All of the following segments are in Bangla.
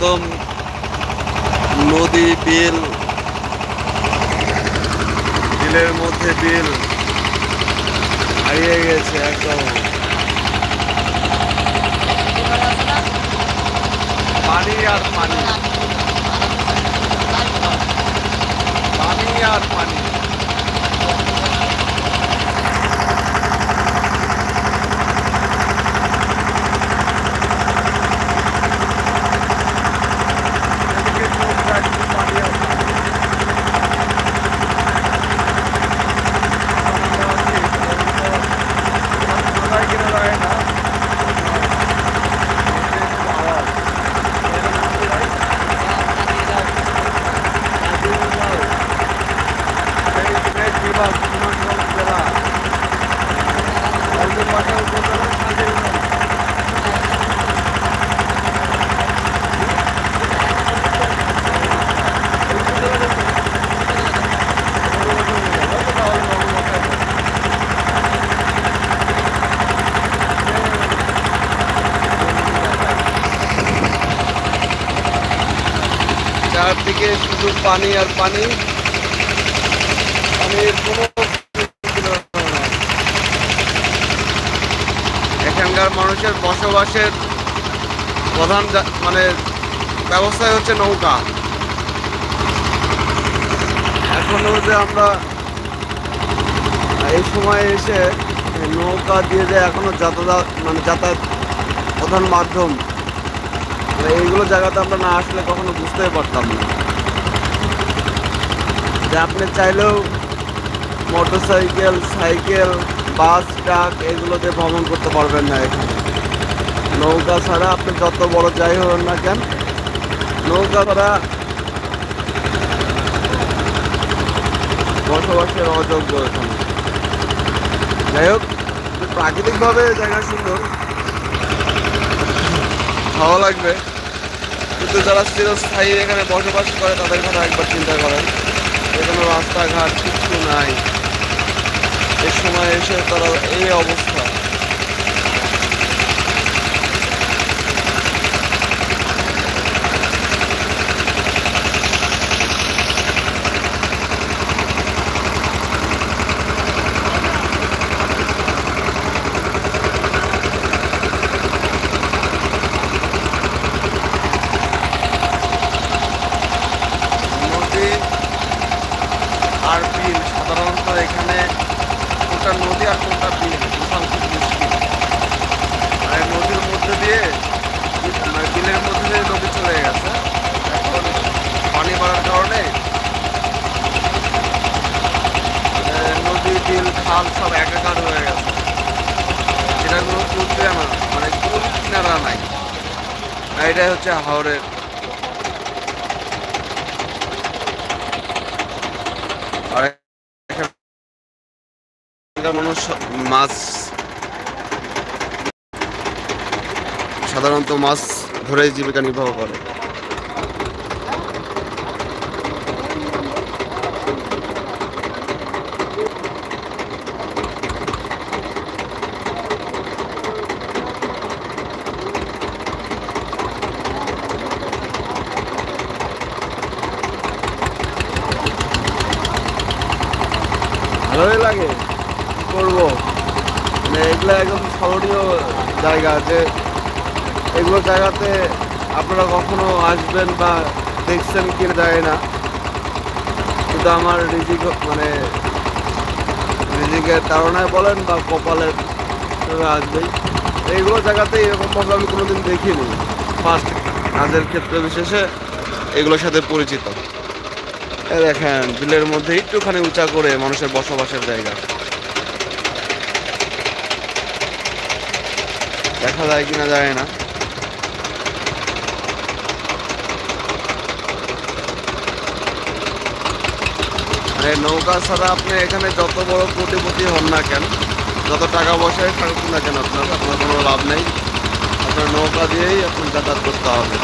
একদম নদী, বিল, বিলের মধ্যে বিল হারিয়ে গেছে একদম। পানি আর পানি। পানি আর পানি এদিকে চোখ রাখছি পানি আর পানি। কোথায় কিনা যায় না আওয়াজ এই দেশ বিভাগ সুনামগঞ্জ জেলা অল্প পাশে উপজেলা কাজীগঞ্জ চারদিকে শুধু পানি আর পানি। পানির কোনো এখানকার মানুষের বসবাসের প্রধান মানে ব্যবস্থাই হচ্ছে নৌকা। এখনও যে আমরা এই সময় এসে নৌকা দিয়ে যে এখনও যাতায়াত মানে যাতায়াত প্রধান মাধ্যম, এইগুলো জায়গাতে আমরা না আসলে কখনো বুঝতেই পারতাম না। যে আপনি চাইলেও motor cycle cycle bus, truck এগুলোতে ভ্রমণ করতে পারবেন না এখানে। নৌকা ছাড়া আপনি যত বড় যাই হন না কেন, নৌকা ছাড়া বসবাসের অযোগ্য এখানে। যাই হোক প্রাকৃতিকভাবে জায়গা সুন্দর। ভালো লাগবে। কিন্তু যারা চিরস্থায়ী এখানে বসবাস করে তাদের কথা একবার চিন্তা করেন। এখানে রাস্তাঘাট কিছু নাই। এ সময় এসে তারা এই অবস্থা নদী আর বিল সাধারণত এখানে কোনটা নদী আর কোনটা বিল বোঝানো খুব মুশকিল মানে নদীর মধ্যে দিয়ে মানে বিলের মধ্যে দিয়ে নদী চলে গেছে। এখন পানি বাড়ার কারণে নদী, বিল, খাল সব একাকার হয়ে গেছে। সেটা কোনো চলছে না মানে কোন কিনারা নাই। এটাই হচ্ছে হাওড়ের আর এখানকার মানুষ মাছ সাধারণত মাছ ধরেই জীবিকা নির্বাহ করে। ভালোই লাগে। করব। মানে এগুলো একদম স্মরণীয় জায়গা আছে। এগুলো জায়গাতে আপনারা কখনো আসবেন বা দেখছেন কিনা যায় না। কিন্তু আমার রিজিক মানে রিজিকের তাড়নায় বলেন বা কপালের আসবেই। এইগুলো জায়গাতে এরকমভাবে আমি কোনোদিন দেখিনি। ফার্স্ট কাজের ক্ষেত্রে বিশেষে এগুলোর সাথে পরিচিত। দেখেন, বিলের মধ্যে একটুখানি উঁচা করে মানুষের বসবাসের জায়গা। দেখা যায় কিনা যায় না। মানে নৌকা ছাড়া আপনি এখানে যত বড় কোটিপতি হন না কেন, যত টাকা পয়সায় থাকুন না কেন, আপনার আপনার কোনো লাভ নেই। আপনার নৌকা দিয়েই আপনি যাতায়াত করতে হবে।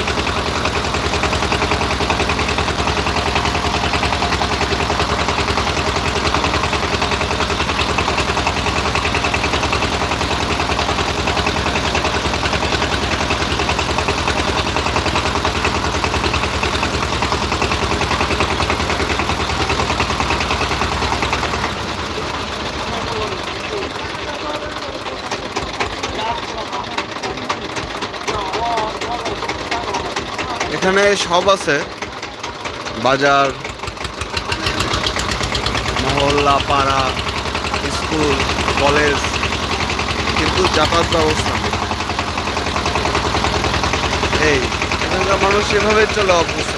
এখানে সব আছে। বাজার মহল্লা পাড়া স্কুল কলেজ কিন্তু যাতায়াত ব্যবস্থা নেই। এই এখানকার মানুষ এভাবে চলে অভ্যস্ত।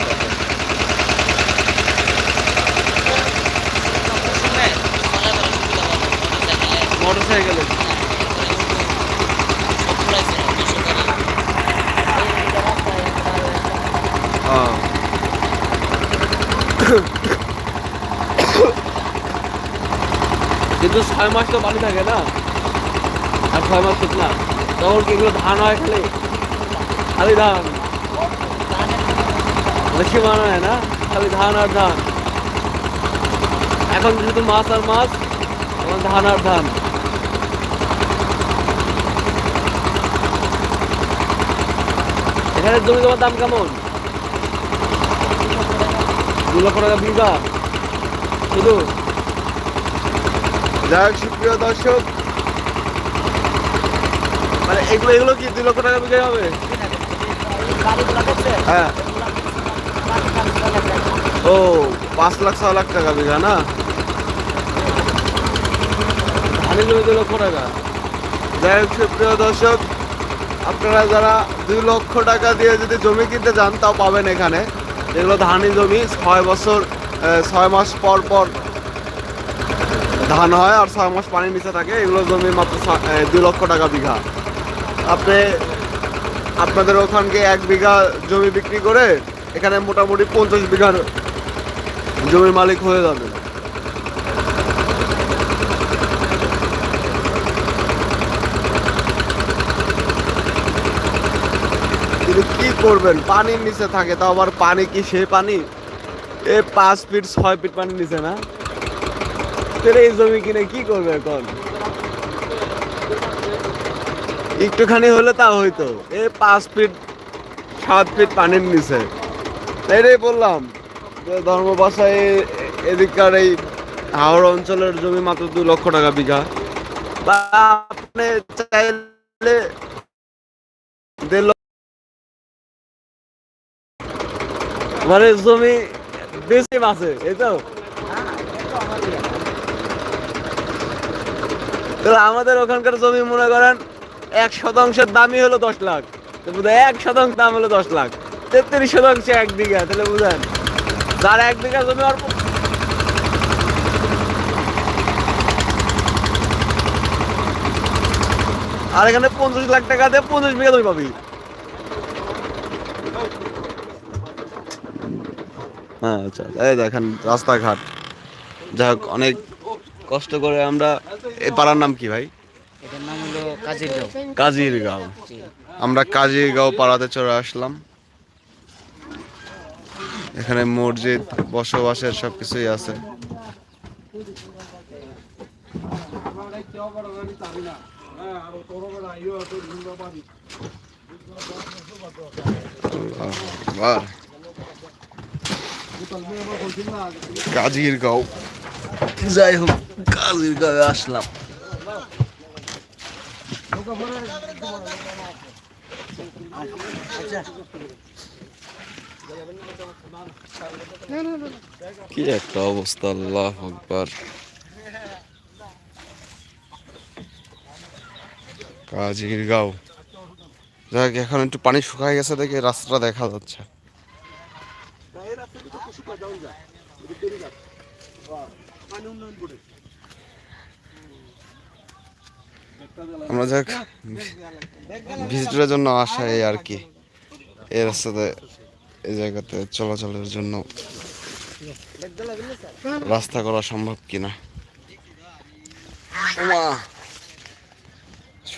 মোটর সাইকেলে কিন্তু ছয় মাস তো পানি থাকে না? আর ছয় মাস ঠিক না। তখন কি এগুলো ধান হয় খালি? খালি ধান। বেশি মান হয় না? খালি ধান আর ধান। এখন শুধু মাছ আর মাছ এখন ধান আর ধান। এখানে জমি জমার দাম কেমন? দু লক্ষ টাকা বিঘা। শুধু? যাই হোক সুপ্রিয় দর্শক। মানে এগুলো এগুলো কি দুই লক্ষ টাকা বিক্রি হবে? হ্যাঁ। ও, পাঁচ লাখ ছ লাখ টাকা বিঘা, না? ধানের জমি দু লক্ষ টাকা। যাই হোক, সুপ্রিয় দর্শক, আপনারা যারা দুই লক্ষ টাকা দিয়ে যদি জমি কিনতে যান, তাও পাবেন এখানে। এগুলো ধানি জমি, ছয় বছর ছয় মাস পর পর ধান হয় আর ছয় মাস পানির নিচে থাকে, এগুলো জমি মাত্র দুই লক্ষ টাকা বিঘা। আপনি, আপনাদের ওখানকে এক বিঘা জমি বিক্রি করে এখানে মোটামুটি পঞ্চাশ বিঘার জমির মালিক হয়ে যাবে কিন্তু কি করবেন? পানির নিচে থাকে, তাও আবার পানি কি সে পানি? এ পাঁচ ফিট, ছয় ফিট পানির নিচে না? তাহলে এই জমি কিনে কি করবে এখন? একটুখানি হলে তা হইতো। এ পাঁচ ফিট, সাত ফিট পানির নিচে। এটাই বললাম ধর্মবাসায় এদিককার এই হাওড় অঞ্চলের জমি মাত্র দু লক্ষ টাকা বিঘা। বা আপনি চাইলে মানে জমি বেশি আছে এই তো? আমাদের ওখানকার জমি মনে করেন এক শতাংশের দামই হলো দশ লাখ। বুঝলেন, এক শতাংশ দাম হলো দশ লাখ। তেত্রিশ শতাংশ এক বিঘা, তাহলে বুঝেন যার এক বিঘা জমি অল্প। আর এখানে পঞ্চাশ লাখ টাকা দিয়ে পঞ্চাশ বিঘা জমি পাবি। হ্যাঁ আচ্ছা এই দেখেন রাস্তাঘাট। যাই হোক, অনেক কষ্ট করে আমরা এ পাড়ার নাম কি ভাই? এটার নাম হলো কাজিরগাঁও কাজিরগাঁও আমরা কাজিরগাঁও পাড়াতে চলে আসলাম। এখানে মসজিদ বসবাসের সব কিছুই আছে। কাজিরগাঁও যাই হোক কাজিরগাঁও আসলাম। কি একটা অবস্থা, আল্লাহ আকবার। কাজিরগাঁও যাক, এখন একটু পানি শুকায় গেছে দেখে রাস্তাটা দেখা যাচ্ছে। আমরা যাক ভিজিটরের জন্য আসা এই আর কি। এই রাস্তাতে, এই জায়গাতে চলাচলের জন্য রাস্তা করা সম্ভব কিনা?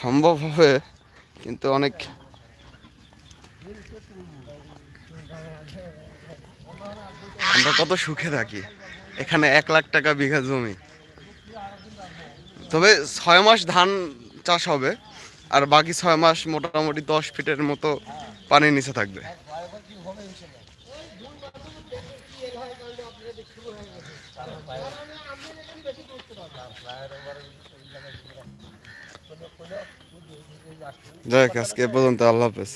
সম্ভব হবে, কিন্তু অনেক আমরা কত সুখে থাকি। এখানে এক লাখ টাকা বিঘা জমি। তবে ছয় মাস ধান চাষ হবে, আর বাকি ছয় মাস মোটামুটি দশ ফিটের মতো পানির নিচে থাকবে। যাই আজকে এ পর্যন্ত, আল্লাহ হাফেজ।